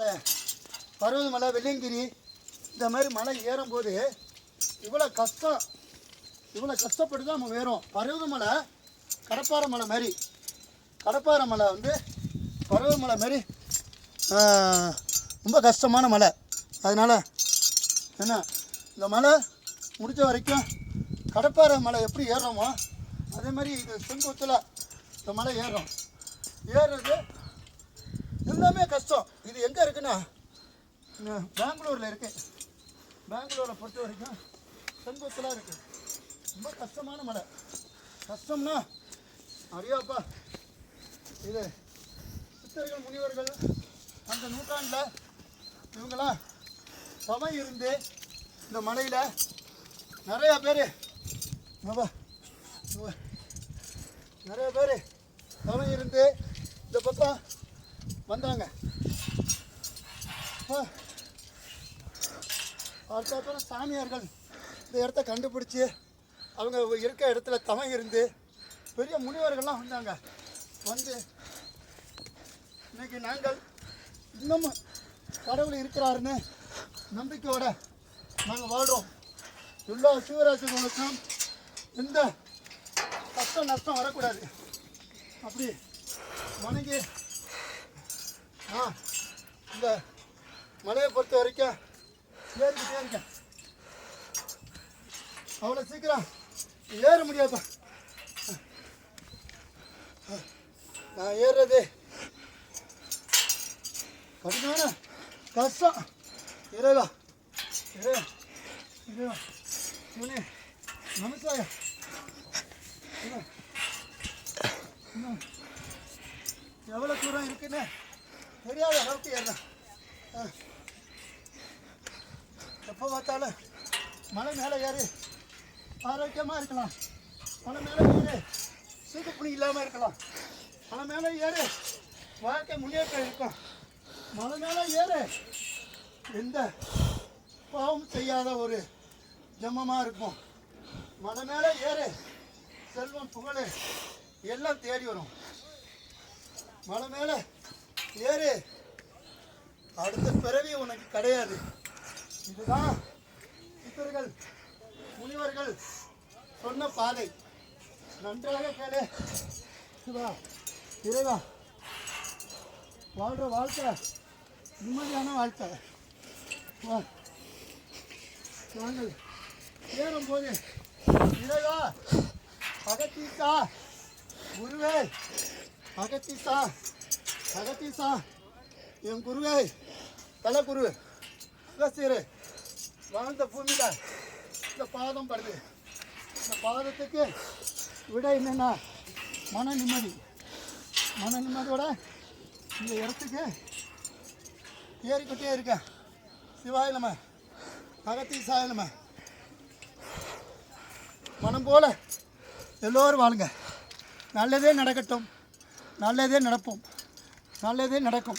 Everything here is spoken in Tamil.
மலை பருவதமலை வெள்ளியங்கிரி. இந்த மாதிரி மலை ஏறும்போது இவ்வளோ கஷ்டம் இவ்வளோ கஷ்டப்பட்டு தான் நம்ம ஏறும் பருவதமலை கடப்பாறை மலை மாதிரி. கடப்பாறை மலை வந்து பருவதமலை மாதிரி ரொம்ப கஷ்டமான மலை. அதனால் என்ன இந்த மலை முடிஞ்ச வரைக்கும் கடப்பாறை மலை எப்படி ஏறுறோமோ அதே மாதிரி இது செங்குத்தில் இந்த மலை ஏறுறோம். ஏறுறது எல்லாமே கஷ்டம். இது எங்கே இருக்குன்னா பெங்களூரில் இருக்கு பெங்களூரை பொறுத்த வரைக்கும் செங்குத்தலாக இருக்கு. ரொம்ப கஷ்டமான மலை. கஷ்டம்னா அறியாப்பா இது சித்தர்கள் முனிவர்கள் அந்த நூற்றாண்டில் இவங்களாம் சமம் இருந்து இந்த மலையில் நிறையா பேர் நிறைய பேர் சமம் இருந்து இந்த பக்கம் வந்தாங்க ஆ. அதுக்கப்புறம் சாமியார்கள் இந்த இடத்த கண்டுபிடிச்சி அவங்க இருக்க இடத்துல தவம் இருந்து பெரிய முனிவர்கள்லாம் வந்தாங்க. வந்து இன்னைக்கு நாங்கள் இன்னமும் கடவுள் இருக்கிறாருன்னு நம்பிக்கையோட நாங்கள் வாழ்கிறோம் எல்லா சிவராசிகளுக்கும் எந்த கஷ்டம் நஷ்டம் வரக்கூடாது. அப்படி வணங்கி ஆ இந்த மலையை பொறுத்த வரைக்கும் ஏறிக்கிட்டே இருக்கேன். அவ்வளோ சீக்கிரம் ஏற முடியாதுப்பா நான் ஏறுறது கடுமையான கஷ்டம். இறைவா இறைவா இறைவா இவனே நமஸ்காரம் எவ்வளோ தூரம் இருக்குன்னு தெரியாத அளவுக்கு ஏறலாம் ஆ. எப்போ பார்த்தாலும் மலை மேலே ஏறி ஆரோக்கியமாக இருக்கலாம். மலை மேலே ஏறி சீட்டுப்புணி இல்லாமல் இருக்கலாம். மலை மேலே ஏறி வாழ்க்கை முன்னேற்றம் இருக்கும். மலை மேலே ஏறு எந்த பாவம் செய்யாத ஒரு ஜம்மமாக இருக்கும் மலை மேலே ஏறு செல்வம் புகழ் எல்லாம் தேடி வரும். மலை மேலே ஏறு. அடுத்த பிறவி உனக்கு கிடையாது. இதுதான் சித்தர்கள் முனிவர்கள் சொன்ன பாதை. நன்றாக கேளு. சிவா இறைவா வாழ்கிற வாழ்க்கை நிம்மதியான வாழ்க்கை. வா. நாங்கள் ஏறும்போது இறைவா அகத்தீசா குருவே அகத்தீசா அகத்தீசா என் குருவே தல குரு அகஸ்தியர் வாழ்ந்த பூமியில் இந்த பாதம் படுது இந்த பாதத்துக்கு விட என்னென்னா மன நிம்மதி. மன நிம்மதியோட இந்த இடத்துக்கு ஏறிக்கிட்டே இருக்கேன். சிவாய நம்ம அகத்தீசாய நம்ம மனம் போல் எல்லோரும் வாழுங்க. நல்லதே நடக்கட்டும். நல்லதே நடப்போம். நல்லதே நடக்கும்.